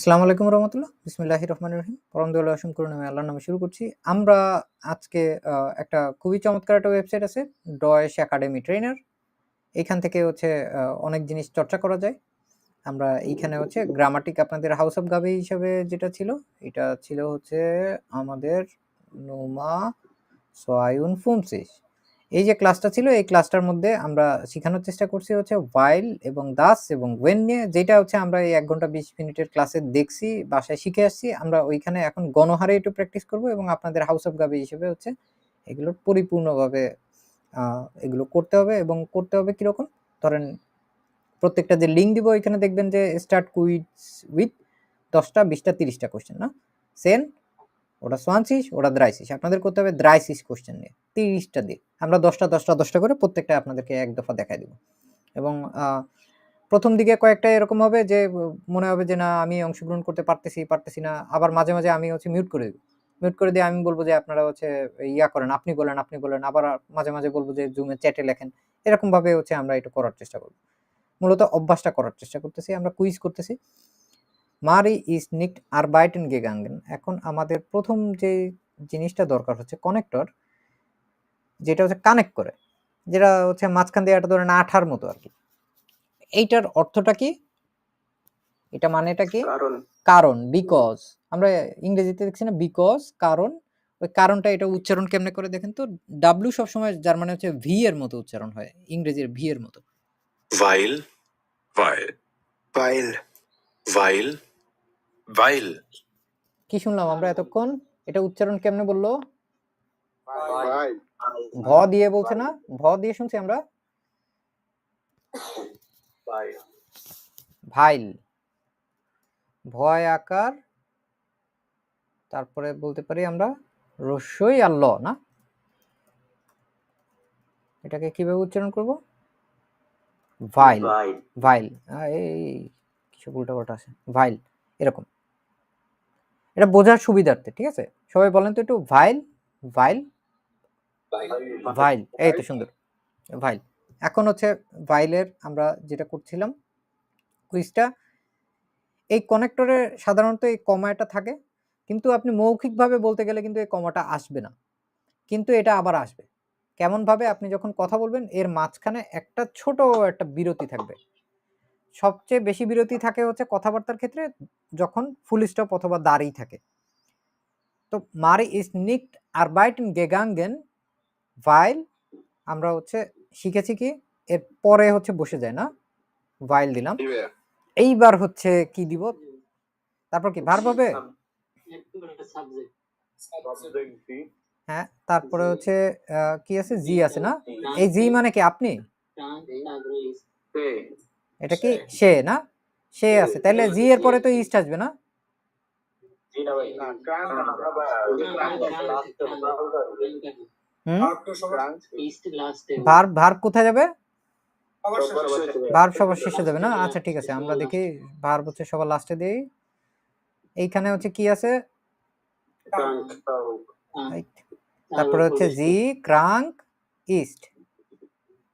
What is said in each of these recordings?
আসসালামু আলাইকুম রহমতুল্লাহ। বিসমিল্লাহ রহমান রহিম। পরম দয়াল অসীম করুন আমি আল্লাহর নামে শুরু করছি। আমরা আজকে একটা খুবই চমৎকার একটা ওয়েবসাইট আছে ডয়েশ একাডেমি ট্রেনার এখান থেকে হচ্ছে অনেক জিনিস চর্চা করা যায়। আমরা এইখানে হচ্ছে গ্রামাটিক আপনাদের হাউস অফ গাবি হিসাবে যেটা ছিল, এটা ছিল হচ্ছে আমাদের নোমা সোয়ায়ুন ফুমসিস এই যে ক্লাসটা ছিল, এই ক্লাসটার মধ্যে আমরা শেখানোর চেষ্টা করছি হচ্ছে ওয়াইল এবং দাস এবং ওয়েন নিয়ে। যেটা হচ্ছে আমরা এই এক ঘণ্টা বিশ মিনিটের ক্লাসে দেখছি, বাসায় শিখে আসছি। আমরা ওইখানে এখন গণহারে একটু প্র্যাকটিস করব এবং আপনাদের হাউস অফ গাবি হিসেবে হচ্ছে এগুলোর পরিপূর্ণভাবে এগুলো করতে হবে এবং করতে হবে কীরকম? ধরেন প্রত্যেকটা যে লিঙ্ক দিব এখানে দেখবেন যে স্টার্ট কুইজ উইথ দশটা, বিশটা, তিরিশটা কোয়েশ্চেন না? সেন ওটা সোয়ানসিস ওটা দ্রাইসিস। আপনাদের করতে হবে দ্রাইসিস কোশ্চেন নিয়ে। তিরিশটা দিয়ে আমরা দশটা দশটা দশটা করে প্রত্যেকটা আপনাদেরকে এক দফা দেখাই দেবো। এবং প্রথম দিকে কয়েকটা এরকম হবে যে, মনে হবে যে, না, আমি অংশগ্রহণ করতে পারতেছি পারতেছি না। আবার মাঝে মাঝে আমি হচ্ছে মিউট করে দেবো। মিউট করে দিয়ে আমি বলব যে, আপনারা হচ্ছে ইয়া করেন, আপনি বলেন আপনি বলেন। আবার মাঝে মাঝে বলব যে জুমে চ্যাটে লেখেন। এরকমভাবে হচ্ছে আমরা এটা করার চেষ্টা করব। মূলত অভ্যাসটা করার চেষ্টা করতেছি, আমরা কুইজ করতেছি। মারি ইজ নিকট আর বাইটেন গেগাঙ্গেন। এখন আমাদের প্রথম যে জিনিসটা দরকার হচ্ছে কানেক্টর যেটা হচ্ছে কানেক্ট করে যেটা হচ্ছে মাঝখান দিয়ে একটা ধরেন আঠার মতো আর কি। এইটার অর্থটা কি? এটা মানেটা কি? কারণ। বিকজ আমরা ইংরেজিতে দেখছি না বিকজ কারণ। ওই কারণটা এটা উচ্চারণ কেমনে করে দেখেন তো? ডাব্লু সবসময় যার মানে হচ্ছে ভি এর মতো উচ্চারণ হয় ইংরেজির ভি এর মতো। Weil, weil, ফাইল weil, weil, কি শুনলাম আমরা এতক্ষণ? এটা উচ্চারণ কেমনে বলল? ভ দিয়ে বলছে না? ভ দিয়ে শুনছি আমরা। ভাইল। ভয় আকার। তারপরে বলতে পারি আমরা রস্যই আর ল না? এটাকে কীভাবে উচ্চারণ করব? ভাইল। ভাইল। এই এই, কিছু উল্টা পাল্টা আছে। ভাইল এরকম। এটা বোঝার সুবিধার্থে, ঠিক আছে? সবাই বলেন তো একটু, ভাইল ভাইল? ভাইল, এই তো সুন্দর। ভাইল। এখন হচ্ছে ভাইলের আমরা যেটা করছিলাম, কুইজটা, এই কনেক্টরে সাধারণত এই কমাটা থাকে, কিন্তু আপনি মৌখিকভাবে বলতে গেলে কিন্তু এই কমাটা আসবে না। কিন্তু এটা আবার আসবে। কেমনভাবে? আপনি যখন কথা বলবেন, এর মাঝখানে একটা ছোট একটা বিরতি থাকবে। সবচেয়ে বেশি বিরতি থাকে হচ্ছে কথাবার্তার ক্ষেত্রে যখন ফুল স্টপ অথবা দাঁড়িয়ে থাকে তো মারি ইস নিকট আরবাইটেন গেগাঙ্গেন ভাইল আমরা হচ্ছে শিখেছি কি এর পরে হচ্ছে বসে যায় না ভাইল দিলাম এইবার হচ্ছে কি দিব তারপর কি ভার হবে হ্যাঁ তারপরে হচ্ছে আহ, কি আছে জি আছে না এই জি মানে কি আপনি এটা কি সে না? সে আছে। তাহলে জি এর পরে তো ইস্ট আসবে না? ভার্ব ভার্ব কোথায় যাবে? ভার্ব সবার শেষে যাবে না? আচ্ছা ঠিক আছে। আমরা দেখি ভার্ব হচ্ছে সবার লাস্টে দেই। এইখানে হচ্ছে কি আছে? তারপরে হচ্ছে জি ক্রাঙ্ক ইস্ট।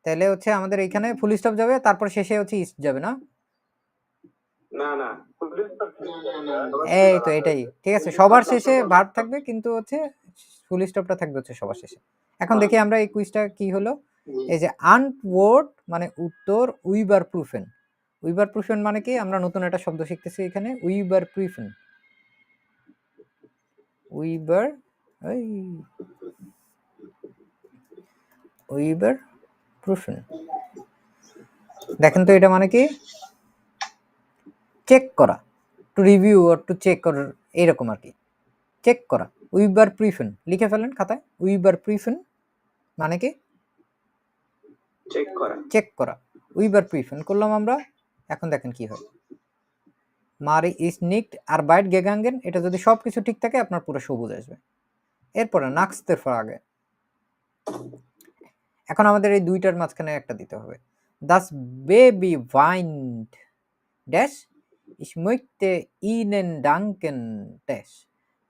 তাহলে হচ্ছে আমাদের এইখানে ফুল স্টপ যাবে তারপর শেষে হচ্ছে ইস্ট যাবে না? না না এই তো এটাই। ঠিক আছে সবার শেষে ভার্ব থাকবে কিন্তু হচ্ছে ফুল স্টপটা থাকবে হচ্ছে সবার শেষে। এখন দেখি আমরা এই কুইজটা কি হলো? এই যে আনওয়ার্ড মানে উত্তর উইবার প্রুফেন উইবার প্রুফেন মানে কি? আমরা নতুন একটা শব্দ শিখতেছি এখানে উইবার প্রুফেন উইবার ওই উইবার প্রুফেন দেখেন তো এটা মানে কি? চেক করা। টু রিভিউ আর টু চেক করার এরকম আর কি। চেক করা। উইবার প্রিফেন লিখে ফেলেন খাতায়। উইবার প্রিফেন মানে কি? চেক করা। চেক করা। উইবার প্রিফেন করলাম আমরা। এখন দেখেন কি হয়। মারি ইস নিকট আর বাইট গেগাঙ্গেন এটা যদি সব কিছু ঠিক থাকে আপনার পুরো সবুজ আসবে। এরপরে নাক্সতের আগে এখন আমাদের এই দুইটার মাঝখানে একটা দিতে হবে। দাস বেবি ভাইন্ড dash möchte ihnen danken dash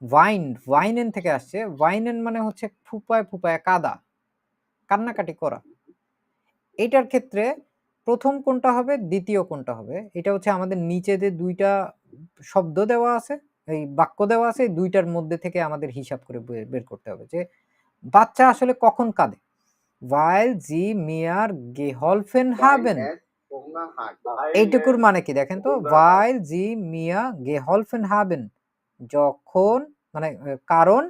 wine ওয়াইনেন থেকে আসছে। ওয়াইনেন মানে হচ্ছে ফুপায় ফুপায়, কাদা। কান্নাকাটি করা। এইটার ক্ষেত্রে প্রথম কোনটা হবে? দ্বিতীয় কোনটা হবে? এটা হচ্ছে আমাদের নিচে যে দুইটা শব্দ দেওয়া আছে, এই বাক্য দেওয়া আছে দুইটার মধ্যে থেকে আমাদের হিসাব করে বের করতে হবে যে বাচ্চা আসলে কখন কাঁদে। ওয়াইল জি মিয়ার গেহলফেন হাবেন এইটুকুর মানে কি দেখেন তো? ওয়াইল জি মিয়া গেহলফেন হাবেন যখন মানে কারণ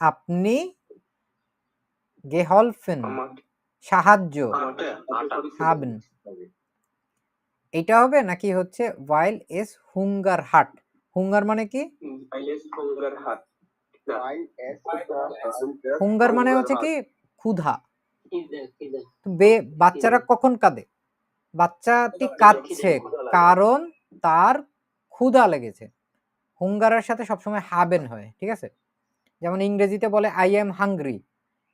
আপনি গেহলফেন সাহায্য হাবেন। এটা হবে নাকি হচ্ছে ওয়াইল এস হুঙ্গার হাট হুঙ্গার মানে কি? হুঙ্গার মানে হচ্ছে কি? ক্ষুধা। বে- বাচ্চারা কখন কাঁদে? বাচ্চাটি কাঁদছে কারণ তার ক্ষুধা লেগেছে। হুঙ্গারের সাথে সবসময় হাবেন হয় ঠিক আছে? যেমন ইংরেজিতে বলে আই এম হাংরি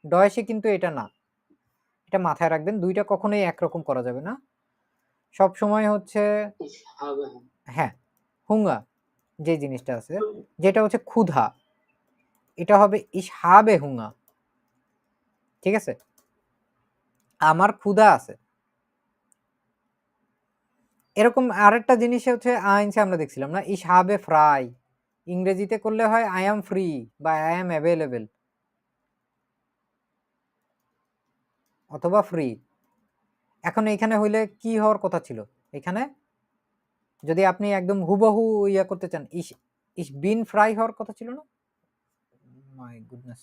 ডয়েসে কিন্তু এটা না। এটা মাথায় রাখবেন দুইটা কখনোই একরকম করা যাবে না। সব সময় হচ্ছে হ্যাঁ হুঙ্গা যে জিনিসটা আছে যেটা হচ্ছে ক্ষুধা। এটা হবে ইস হাবে হুঙ্গা। ঠিক আছে? আমার ক্ষুধা আছে। এরকম আরেকটা জিনিস হচ্ছে আইনসে আমরা দেখছিলাম না? ইস হাবে ফ্রাই। ইংরেজিতে করলে হয়, আই এম ফ্রি বা আই এম অ্যাভেলেবেল অথবা ফ্রি এখন এখানে হইলে কি হওয়ার কথা ছিল? এখানে যদি আপনি একদম হুবহু ইয়া করতে চান, ইস ইস বিন ফ্রাই হওয়ার কথা ছিল না? মাই গুডনেস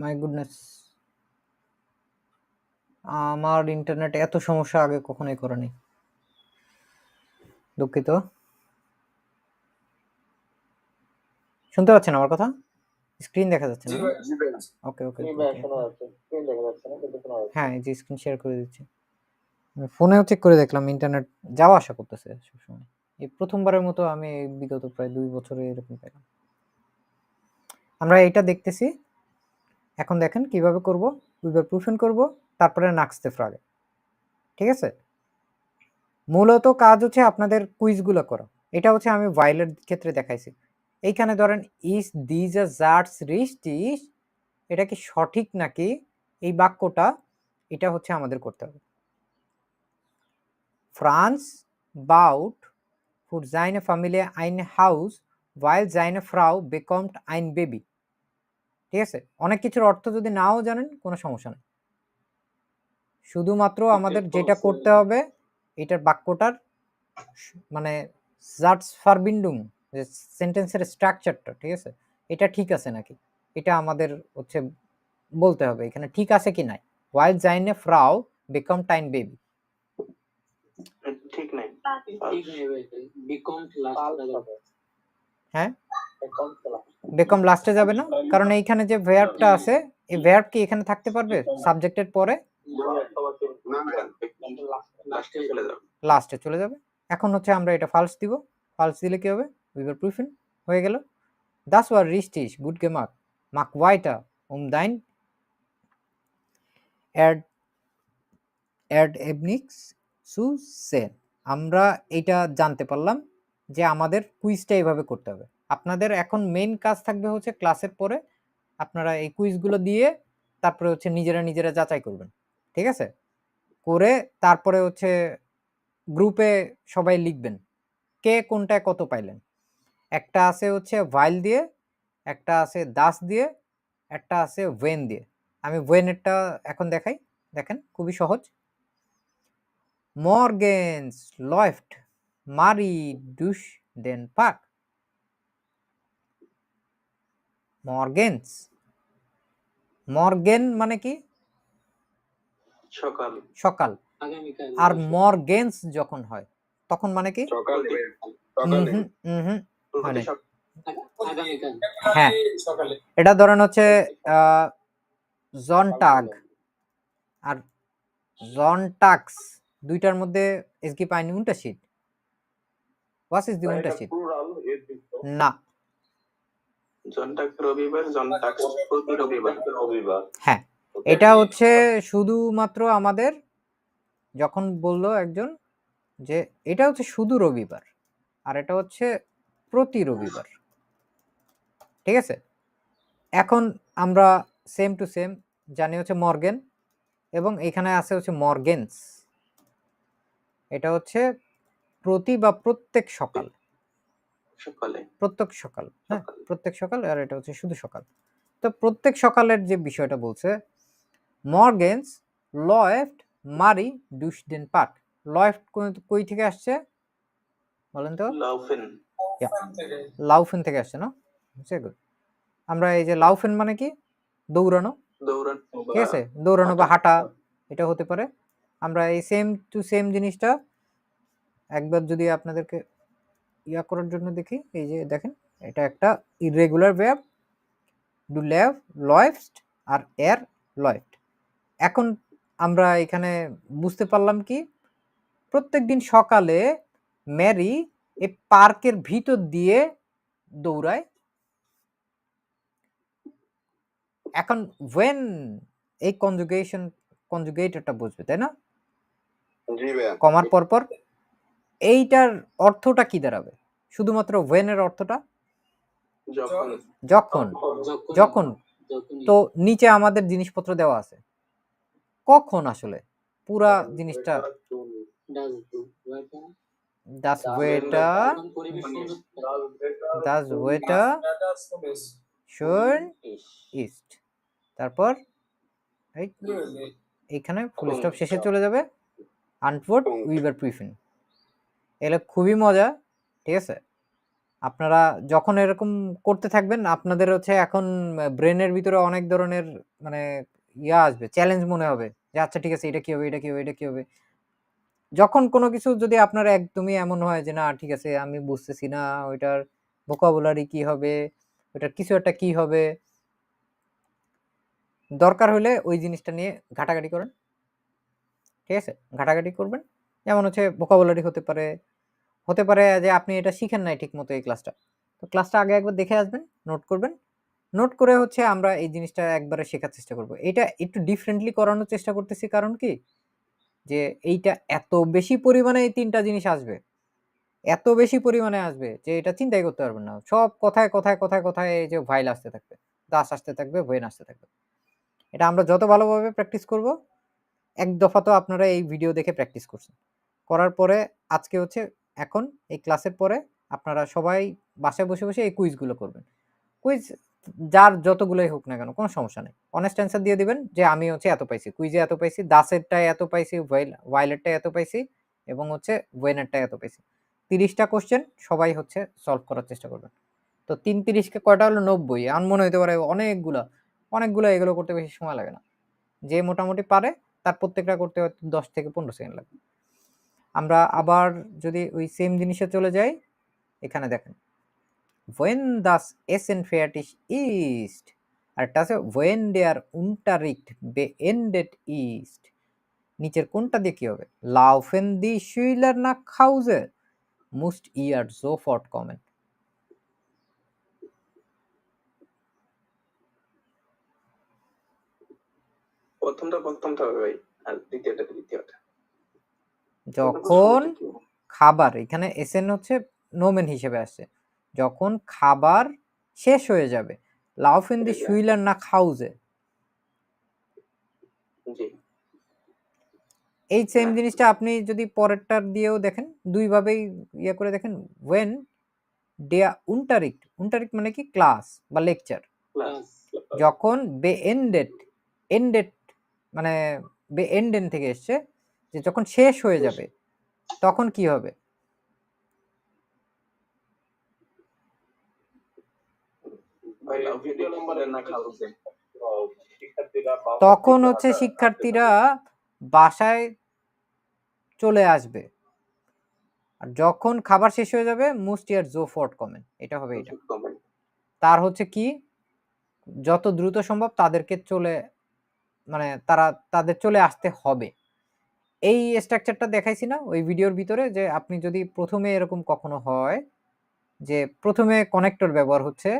মাই গুডনেস আমার ইন্টারনেট এত সমস্যা আগে কখনোই করেনি। দুঃখিত। শুনতে পাচ্ছেন আমার কথা? স্ক্রিন দেখা যাচ্ছে না? জি জি ওকে ওকে জি হ্যাঁ যে স্ক্রিন শেয়ার করে দিচ্ছি। ফোনেও চেক করে দেখলাম ইন্টারনেট যাওয়া আসা করতেছে সবসময়। এই প্রথমবারের মতো আমি বিগত প্রায় দুই বছরে এরকম পেলাম আমরা এটা দেখতেছি এখন দেখেন কীভাবে করব উইবার প্রুফেন করব তারপরে নাক্সতে ফ্রাগে ঠিক আছে? মূলত কাজ হচ্ছে আপনাদের কুইজগুলো করা। এটা হচ্ছে আমি ভাইলের ক্ষেত্রে দেখাইছি। এইখানে ধরেন ইস দিজ আ জার্টস রিস্ট এটা কি সঠিক নাকি? এই বাক্যটা এটা হচ্ছে আমাদের করতে হবে। ফ্রান্স বাউট ফুট seine Familie ein Haus, weil seine ফ্রাউ bekommt আইন Baby. ঠিক আছে? অনেক কিছুর অর্থ যদি নাও জানেন কোনো সমস্যা নেই। শুধুমাত্র আমাদের যেটা করতে হবে এটার বাক্যটার মানে জাটস ফারবিন্ডুং যে সেন্টেন্সের স্ট্রাকচারটা ঠিক আছে? এটা ঠিক আছে নাকি? এটা আমাদের হচ্ছে বলতে হবে এখানে ঠিক আছে কি নাই? ওয়াইল জাইনে ফ্রাউ বিকাম টাইম বেবি ঠিক নাই। ঠিক নেই ভাই বিকম লাস্ট হ্যাঁ? বেকম লাস্টে যাবে না? কারণ এইখানে যে ভেয়ারটা আছে, এই ভেয়ার কি এখানে থাকতে পারবে? সাবজেক্টের পরে? লাস্টে চলে যাবে। এখন হচ্ছে আমরা এটা ফালস দিব। ফালস দিলে কি হবে? উইবার প্রুফেন হয়ে গেল। দাস ওয়ার রিস্টিস গুড গেমাক মাক মাক ওয়াইটা উম দাইন অ্যাড অ্যাড এবনিক্স সু সেন আমরা এটা জানতে পারলাম যে আমাদের কুইজটা এইভাবে করতে হবে। আপনাদের এখন মেইন কাজ থাকবে হচ্ছে ক্লাসের পরে আপনারা এই কুইজগুলো দিয়ে তারপরে হচ্ছে নিজেরা নিজেরা যাচাই করবেন, ঠিক আছে? করে তারপরে হচ্ছে গ্রুপে সবাই লিখবেন, কে কোনটায় কত পাইলেন? একটা আছে হচ্ছে ভাইল দিয়ে, একটা আছে দাস দিয়ে, একটা আছে ওয়েন দিয়ে। আমি ওয়েনেরটা এখন দেখাই, দেখেন খুবই সহজ। মর্গেন্স লয়েফট মারি ডুস দেন পাক মর্গেন্স? মর্গেন মানে কি? সকাল। সকাল। আর মর্গেন্স যখন হয় তখন মানে কি? উমহুম, হয়। এটা ধরেন হচ্ছে জনটাগ। আর জনটাক্স দুইটার মধ্যে ইজ কি পাইনি উন্টাশিদ ওয়াস ইজ দি উন্টাশিদ না। জনটাক রবিবার, জনটাক প্রতি রবিবার। রবিবার হ্যাঁ এটা হচ্ছে শুধুমাত্র আমাদের যখন বলল একজন যে এটা হচ্ছে শুধু রবিবার আর এটা হচ্ছে প্রতি রবিবার। ঠিক আছে? এখন আমরা সেম টু সেম জানি হচ্ছে মর্গেন এবং এখানে আছে হচ্ছে মর্গেন্স। এটা হচ্ছে প্রতি বা প্রত্যেক সকাল। সকালে? প্রত্যেক সকাল হ্যাঁ? প্রত্যেক সকাল আর এটা হচ্ছে শুধু সকাল। তো প্রত্যেক সকালের যে বিষয়টা বলছে মর্গেন্স লয়েফট মারি ডুসডেন পার্ক লয়েফট কই থেকে আসছে? বলেন তো। লাউফেন লাউফেন থেকে আসছে না গুড আমরা এই যে লাউফেন মানে কি? দৌড়ানো। দৌড়ান ঠিক আছে? দৌড়ানো বা হাঁটা এটা হতে পারে। আমরা এই সেম টু সেম জিনিসটা একবার যদি আপনাদেরকে ইয়া করার জন্য দেখি। এই যে দেখেন এটা একটা ইরেগুলার ভ্যাব ডু ল্যাভ লয়েফস্ট আর এর লয়েফট এখন আমরা এখানে বুঝতে পারলাম কি প্রত্যেকদিন সকালে ম্যারি এই পার্কের ভিতর দিয়ে দৌড়ায়। এখন ওয়েন এই কনজুগেশন কনজুগেটরটা বুঝবে তাই না? কমার পরপর। এইটার অর্থটা কি দাঁড়াবে? শুধুমাত্র ওয়েনের অর্থটা? যখন। যখন। তো নিচে আমাদের জিনিসপত্র দেওয়া আছে। কখন আসলে? পুরা জিনিসটা দাস ওয়েটা দাস ওয়েটা শোন ইস্ট তারপর এই এইখানে ফুল স্টপ শেষে চলে যাবে। আনফোর্ড উইবার প্রিফিন এগুলো খুবই মজা, ঠিক আছে? আপনারা যখন এরকম করতে থাকবেন, আপনাদের হচ্ছে এখন ব্রেনের ভিতরে অনেক ধরনের মানে ইয়া আসবে চ্যালেঞ্জ মনে হবে যে আচ্ছা ঠিক আছে, এটা কি হবে, এটা কি হবে, এটা কি হবে? যখন কোনো কিছু যদি আপনার একদমই এমন হয় যে, না, ঠিক আছে, আমি বুঝতেছি না ওইটার ভোকাবুলারি কি হবে, ওইটার কিছু একটা কি হবে, দরকার হলে ওই জিনিসটা নিয়ে ঘাটাঘাটি করেন, ঠিক আছে? ঘাটাঘাটি করবেন যেমন হচ্ছে ভোকাবুলারি হতে পারে হতে পারে যে আপনি এটা শিখেন নাই ঠিক মতো এই ক্লাসটা তো ক্লাসটা আগে একবার দেখে আসবেন নোট করবেন। নোট করে হচ্ছে আমরা এই জিনিসটা একবারে শেখার চেষ্টা করব। এটা একটু ডিফারেন্টলি করানোর চেষ্টা করতেছি কারণ কি? যে এইটা এত বেশি পরিমাণে এই তিনটা জিনিস আসবে, এত বেশি পরিমাণে আসবে যে এটা চিন্তাই করতে পারবেন না। সব কথায় কথায় কথায় কথায় এই যে ভাইল আসতে থাকবে দাস আসতে থাকবে ভয়েন আসতে থাকবে। এটা আমরা যত ভালোভাবে প্র্যাকটিস করব, এক দফা তো আপনারা এই ভিডিও দেখে প্র্যাকটিস করছেন। করার পরে আজকে হচ্ছে এখন এই ক্লাসের পরে আপনারা সবাই বাসায় বসে বসে এই কুইজগুলো করবেন। কুইজ যার যতগুলোই হোক না কেন, কোনো সমস্যা নেই। অনেস্ট অ্যান্সার দিয়ে দিবেন যে আমি হচ্ছে এত পাইছি কুইজে এত পাইছি, দাসেরটায় এত পাইছি ওয়াইল ওয়াইলেরটায় এত পাইছি এবং হচ্ছে ওয়েনেরটায় এত পাইছি। তিরিশটা কোশ্চেন সবাই হচ্ছে সলভ করার চেষ্টা করবেন। তো তিন তিরিশকে কয়টা হলো? নব্বই। এমন মনে হতে পারে অনেকগুলো অনেকগুলো এগুলো করতে বেশি সময় লাগে না। যে মোটামুটি পারে, তার প্রত্যেকটা করতে হয়তো দশ থেকে পনেরো সেকেন্ড লাগবে আমরা আবার যদি ওই সেম জিনিসে চলে যাই, এখানে দেখেন ওয়েন দাস এস এন ফেয়ারটিস ইস্ট আর একটা আছে ওয়েন ডে আর উন্টারিক্ট বে এন্ডেড ইস্ট নিচের কোনটা দিয়ে কি হবে? লাউফেন দি শুইলার না খাউজে মোস্ট ইয়ার জো ফট কমেন্ট প্রথমটা প্রথমটা হবে ভাই, আর দ্বিতীয়টা দ্বিতীয়টা। যখন খাবার এখানে এসেন হচ্ছে নোমেন হিসেবে আসছে। যখন খাবার শেষ হয়ে যাবে লাউফেন দি শুইলার না খাউজে? এই সেম জিনিসটা আপনি যদি পরেরটার দিয়েও দেখেন দুইভাবেই ইয়ে করে দেখেন ওয়েন ডেয়া উন্টারিক্ট উন্টারিক্ট মানে কি? ক্লাস বা লেকচার যখন বে এন্ডেড এন্ডেড মানে বে এন্ডেন থেকে এসছে যে যখন শেষ হয়ে যাবে তখন কি হবে? তখন হচ্ছে শিক্ষার্থীরা বাসায় চলে আসবে। আর যখন খাবার শেষ হয়ে যাবে মোস্ট ইয়ার জো ফোর্ট কমেন। এটা হবে এটা। তার হচ্ছে কি যত দ্রুত সম্ভব তাদেরকে চলে মানে তারা তাদের চলে আসতে হবে। এই স্ট্রাকচারটা দেখাইছি না ওই ভিডিওর ভিতরে যে আপনি যদি প্রথমে এরকম কখনো হয় যে প্রথমে কনেক্টর ব্যবহার হচ্ছে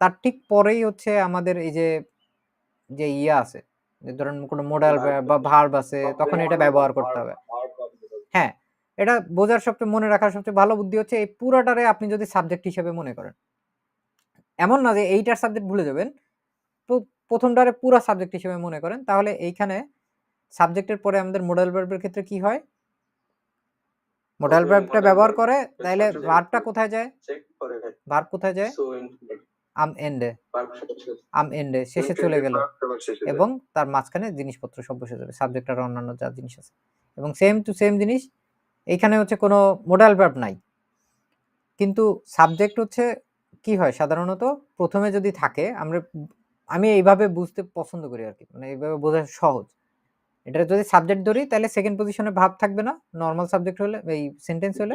তার ঠিক পরেই হচ্ছে আমাদের এই যে যে ইয়ে আছে যে ধরেন কোনো মোডাল বা ভার্ব আছে তখন এটা ব্যবহার করতে হবে। হ্যাঁ এটা বোঝার সবচেয়ে মনে রাখার সবচেয়ে ভালো বুদ্ধি হচ্ছে এই পুরাটারে আপনি যদি সাবজেক্ট হিসেবে মনে করেন। এমন না যে এইটার সাবজেক্ট ভুলে যাবেন প্র- প্রথমটারে পুরা সাবজেক্ট হিসেবে মনে করেন তাহলে এইখানে সাবজেক্টের পরে আমাদের মোডাল ভার্বের ক্ষেত্রে কি হয়? মোডাল ভার্বটা ব্যবহার করে তাইলে ভার্বটা কোথায় যায়? চেক করে। ভার্ব কোথায় যায়? আম এন্ডে আম এন্ডে শেষে চলে গেল। এবং তার মাঝখানে জিনিসপত্র সব বসে যাবে। সাবজেক্ট আর অন্যান্য যা জিনিস আছে। এবং সেম টু সেম জিনিস এইখানে হচ্ছে কোনো মোডাল ভার্ব নাই। কিন্তু সাবজেক্ট হচ্ছে কি হয়? সাধারণত প্রথমে যদি থাকে আমরা আমি এইভাবে বুঝতে পছন্দ করি আর কি। মানে এইভাবে বোঝা সহজ। এটা যদি সাবজেক্ট ধরি তাহলে সেকেন্ড পজিশনে ভাব থাকবে না নর্মাল সাবজেক্ট হলে এই সেন্টেন্স হলে।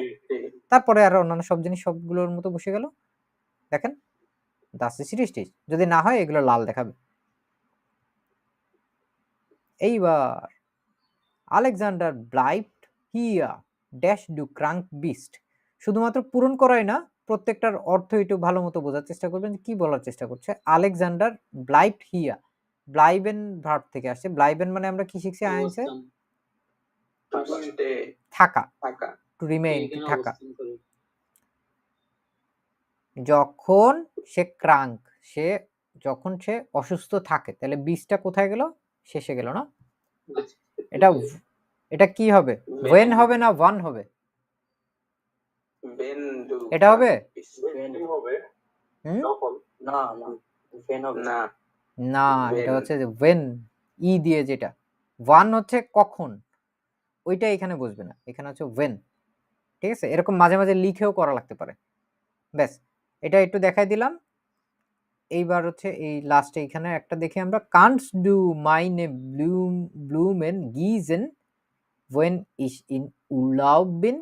তারপরে আর অন্যান্য সব জিনিস সবগুলোর মতো বসে গেল। দেখেন দাস সিরিজটি যদি না হয় এগুলো লাল দেখাবে। এইবার আলেকজান্ডার ব্লাইট হিয়া ড্যাশ ডু ক্রাঙ্ক বিস্ট। শুধুমাত্র পূরণ করাই না প্রত্যেকটার অর্থ একটু ভালো মতো বোঝার চেষ্টা করবেন কি বলার চেষ্টা করছে। আলেকজান্ডার ব্লাইট হিয়া ব্লাইবেন ভার্ব থেকে আসছে ব্লাইবেন মানে আমরা কি শিখছি আইনসে থাকা থাকা টু রিমেইন থাকা যখন সে ক্রাঙ্ক সে যখন সে অসুস্থ থাকে তাহলে বীজটা কোথায় গেল শেষে গেল না এটা এটা কি হবে ওয়েন হবে না ওয়ান হবে এটা হবে? হুম না না না এটা হচ্ছে যে ওয়েন ই দিয়ে যেটা। ওয়ান হচ্ছে কখন। ওইটা এখানে বুঝবে না। এখানে হচ্ছে ওয়েন ঠিক আছে? এরকম মাঝে মাঝে লিখেও করা লাগতে পারে। ব্যাস এটা একটু দেখাই দিলাম। এইবার হচ্ছে এই লাস্টে এখানে একটা দেখি আমরা। কান্টস ডু মাইনে ব্লুম ব্লুমেন গিজেন ওয়েন ইস ইন উলাউবিন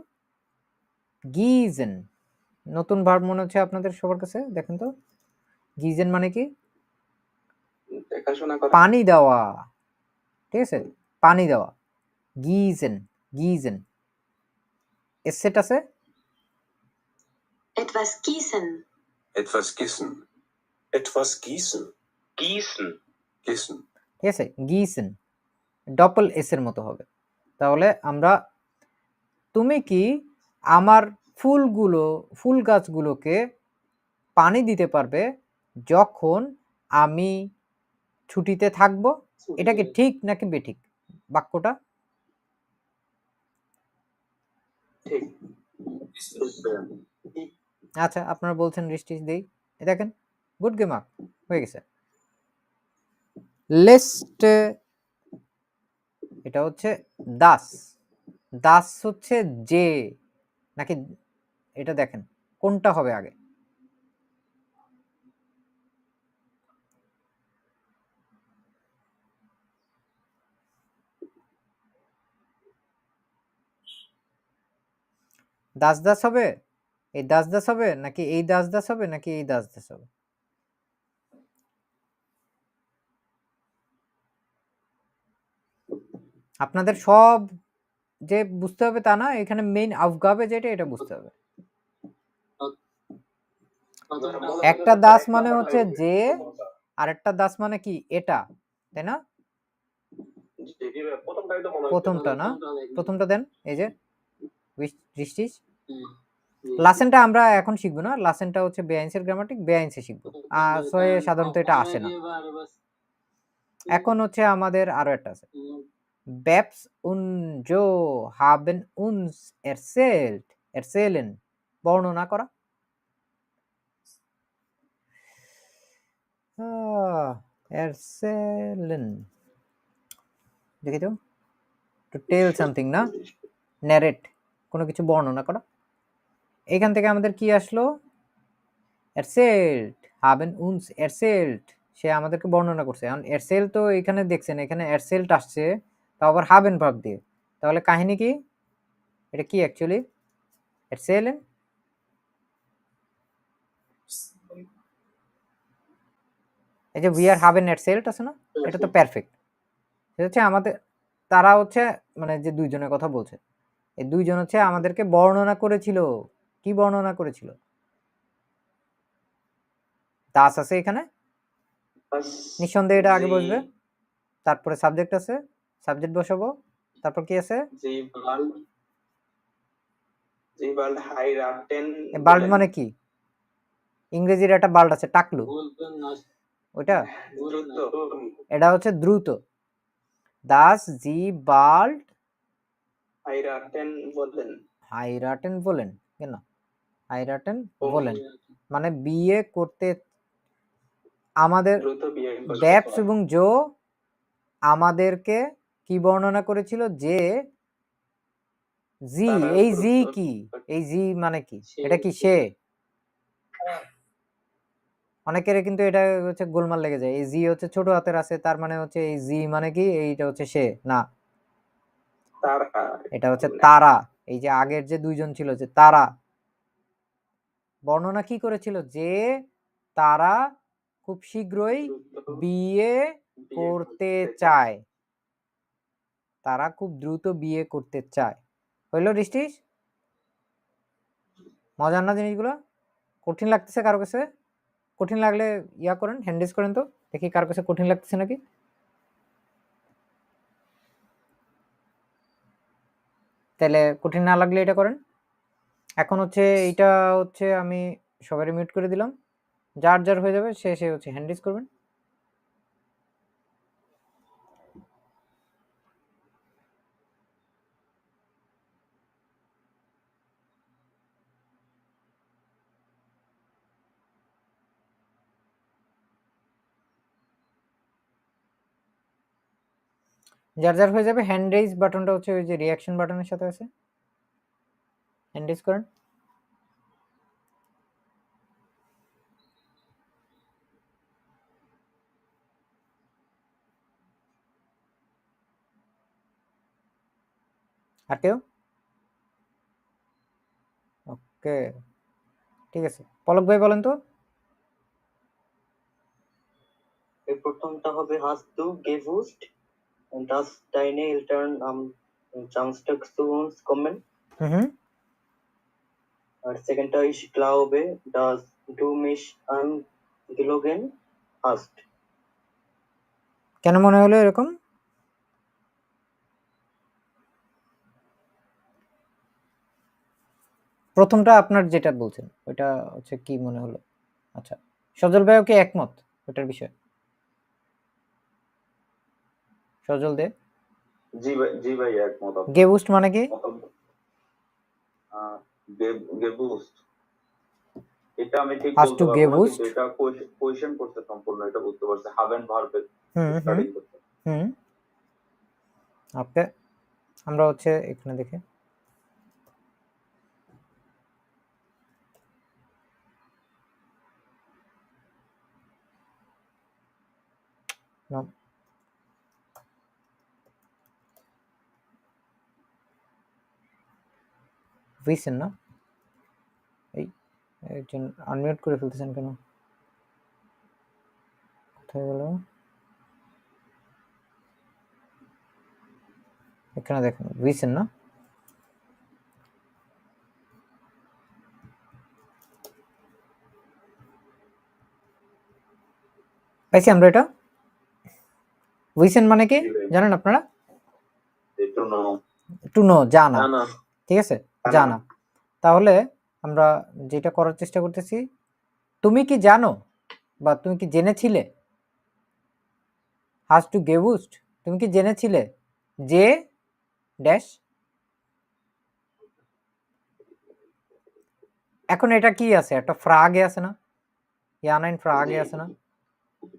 গিজেন নতুন ভার্ব মনে হচ্ছে আপনাদের সবার কাছে? দেখেন তো। গিজেন মানে কি? দেখাশোনা করা। পানি দেওয়া। ঠিক আছে? পানি দেওয়া। গিজেন গিজেন। এর সেট আছে? Etwas gießen. Etwas gießen. Etwas gießen. গিয়েছেন Gießen. ঠিক আছে? গিসেন ডপল এস এর মতো হবে। তাহলে আমরা তুমি কি আমার ফুলগুলো ফুল গাছগুলোকে পানি দিতে পারবে যখন আমি ছুটিতে থাকব? এটা কি ঠিক নাকি বেঠিক? বাক্যটা? আচ্ছা আপনারা বলছেন বৃষ্টি দেই। এ দেখেন গুড গেম আপ হয়ে গেছে। লেস্ট এটা হচ্ছে দাস। দাস হচ্ছে যে নাকি এটা দেখেন কোনটা হবে আগে? দাস দাস হবে? এই দাস দাস হবে নাকি এই দাস দাস হবে নাকি এই দাস দাস হবে? আপনাদের সব যে বুঝতে হবে তা না, এখানে মেইন আফগাবে যেটা, এটা বুঝতে হবে। একটা দাস মানে হচ্ছে যে আর একটা দাস মানে কি? এটা, তাই না? প্রথমটা না? প্রথমটা দেন, এই যে দৃষ্টিস লাসেনটা আমরা এখন শিখব না লাসেনটা হচ্ছে বেআইন্সের গ্রামাটিক বেআইন্সে শিখব। আর সয়ে সাধারণত এটা আসে না। এখন হচ্ছে আমাদের আরও একটা আছে। Babs উন জো haben uns erzählt, erzählen, বর্ণনা করা। erzählen দেখি তো টু টেল সামথিং না? ন্যারেট কোনো কিছু বর্ণনা করা। এখান থেকে আমাদের কি আসলো? Erzählt haben uns erzählt সে আমাদেরকে বর্ণনা করছে। এখন এরসেল তো এখানে দেখছেন এখানে এরসেলট আসছে তাও আবার হাবেন ভাব দিয়ে। তাহলে কাহিনী কি? এটা কি অ্যাকচুয়ালি এরসেলেন এই যে উই আর হাবেন এরসেলট আছে না? এটা তো পারফেক্ট সেটা হচ্ছে আমাদের তারা হচ্ছে মানে যে দুইজনের কথা বলছে এই দুইজন হচ্ছে আমাদেরকে বর্ণনা করেছিল। কি বর্ণনা করেছিল? দাস আছে এখানে? নিঃসন্দেহে এটা আগে বসবে। তারপরে সাবজেক্ট আছে। সাবজেক্ট বসাবো। তারপর কি আছে? বাল্ড মানে কি? ইংরেজির একটা বাল্ড আছে টাকলু। ওইটা? এটা হচ্ছে দ্রুত। দাস জি বাল্ড হাইরাটেন বলেন। হাইরাটেন বলেন কেন? হাইরাটেন বলেন। মানে বিয়ে করতে আমাদের ব্যাপস এবং জো আমাদেরকে কি বর্ণনা করেছিল যে জি এই জি কি? এই জি মানে কি? এটা কি সে? অনেকের কিন্তু এটা হচ্ছে গোলমাল লেগে যায়। এই জি হচ্ছে ছোট হাতের আছে তার মানে হচ্ছে এই জি মানে কি? এইটা হচ্ছে সে না। তারা। এটা হচ্ছে তারা। এই যে আগের যে দুইজন ছিল যে তারা। বর্ণনা কি করেছিল? যে তারা খুব শীঘ্রই বিয়ে করতে চায়। তারা খুব দ্রুত বিয়ে করতে চায়। হইল রিস্টিস মজার না জিনিসগুলো? কঠিন লাগতেছে কারও কাছে? কঠিন লাগলে ইয়া করেন, হ্যান্ডেজ করেন তো। দেখি কারও কাছে কঠিন লাগতেছে নাকি? তাহলে কঠিন না লাগলে এটা করেন। এখন হচ্ছে এইটা হচ্ছে আমি সবারই মিউট করে দিলাম। যার যার হয়ে যাবে সে সে হচ্ছে হ্যান্ডেজ করবেন। যার যার হয়ে যাবে হ্যান্ড রেজ বাটনটা হচ্ছে ওই যে রিয়াকশন বাটনের সাথে আছে। and this current. Active okay. ঠিক আছে। পলক ভাই বলেন তো। এই প্রথমটা হবে হাস টু গে বুস্ট। এন্ড দাস ডাইনে ইলটার্ন আম চান্স টু কমেন্ট হুম হুম। আর সেকেন্ডটা ich glaube ডু মিস mich angelogen hast কেন মনে হলো এরকম? প্রথমটা আপনার যেটা বলছেন ওইটা হচ্ছে কি মনে হলো? আচ্ছা সজল ভাইও কি একমত ওটার বিষয়ে? সজল দে। জি ভাই জি ভাই একমত। গেবুস্ট মানে কি? গেবুস্ট এটা আমি ঠিক Has বলতে to পারব না, গেবুস্ট? কিন্তু এটা কোয়েশ্চেন করতে সম্পূর্ণ এটা বুঝতে পারছি। হাভেন ভার্বের হুম হুম স্টার্টিং করতে হুম। ওকে আমরা হচ্ছে এখানে দেখি। No. বুঝছেন না এই একজন আনমিউট করে ফেলতেছেন কেন? কোথায় গেল? এখানে দেখুন বুঝছেন না পাইছি আমরা এটা? বুঝছেন মানে কি? জানেন আপনারা? টু নো জানা। ঠিক আছে? জানা। তাহলে আমরা যেটা করার চেষ্টা করতেছি তুমি কি জানো বা তুমি কি জেনেছিলে? হাজ টু গেবুস্ট তুমি কি জেনেছিলে যে ড্যাশ এখন এটা কি আছে? একটা ফ্রাগে আছে না? ইয়ানাইন ফ্রাগে আছে না?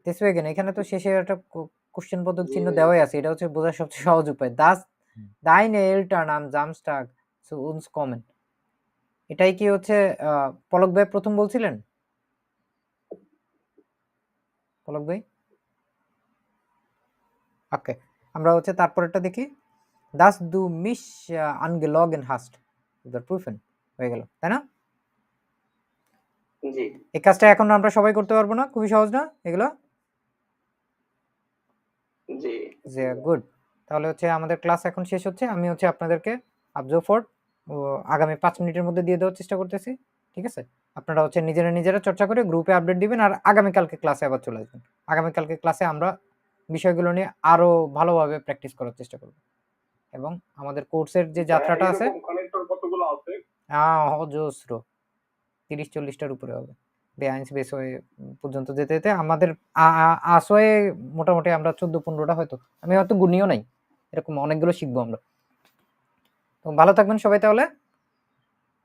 Deswegen এখানে তো শেষে একটা কোশ্চেন পদক চিহ্ন দেওয়াই আছে। এটা হচ্ছে বোঝার সবচেয়ে সহজ উপায়। দাস দাইন এল্টার নাম জামস্টাগ সো উনস কমেন। এটাই কি হচ্ছে পলক ভাই প্রথম বলছিলেন? পলক ভাই? ওকে আমরা হচ্ছে তারপরেরটা দেখি। দাস দু মিস আনগেলগেন হাস্ট। উদার প্রুফেন হয়ে গেল তাই না? জি। এই কাজটা এখন আমরা সবাই করতে পারব না খুবই সহজ না এগুলো? জি। যে গুড। তাহলে হচ্ছে আমাদের ক্লাস এখন শেষ হচ্ছে আমি হচ্ছে আপনাদেরকে আবজর্ভ ফোর্ড ও আগামী পাঁচ মিনিটের মধ্যে দিয়ে দেওয়ার চেষ্টা করতেছি ঠিক আছে? আপনারা হচ্ছে নিজেরা নিজেরা চর্চা করে গ্রুপে আপডেট দিবেন আর আগামীকালকে ক্লাসে আবার চলে আসবেন। আগামীকালকে ক্লাসে আমরা বিষয়গুলো নিয়ে আরও ভালোভাবে প্র্যাকটিস করার চেষ্টা করব। এবং আমাদের কোর্সের যে যাত্রাটা আছে অজস্র। তিরিশ চল্লিশটার উপরে হবে। বেআইন্স বেস হয়ে পর্যন্ত যেতে যেতে আমাদের আসয়ে মোটামুটি আমরা চোদ্দ পনেরোটা হয়তো আমি হয়তো গুনিও নাই। এরকম অনেকগুলো শিখব আমরা। তো ভালো থাকবেন সবাই তাহলে।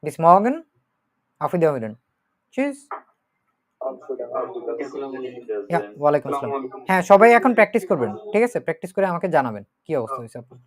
বিস মর্গেন আফিদা হইলেন চিজ ওয়ালাইকুম আসসালাম। হ্যাঁ সবাই এখন প্র্যাকটিস করবেন, ঠিক আছে? প্র্যাকটিস করে আমাকে জানাবেন, কি অবস্থা হয়েছে আপনার?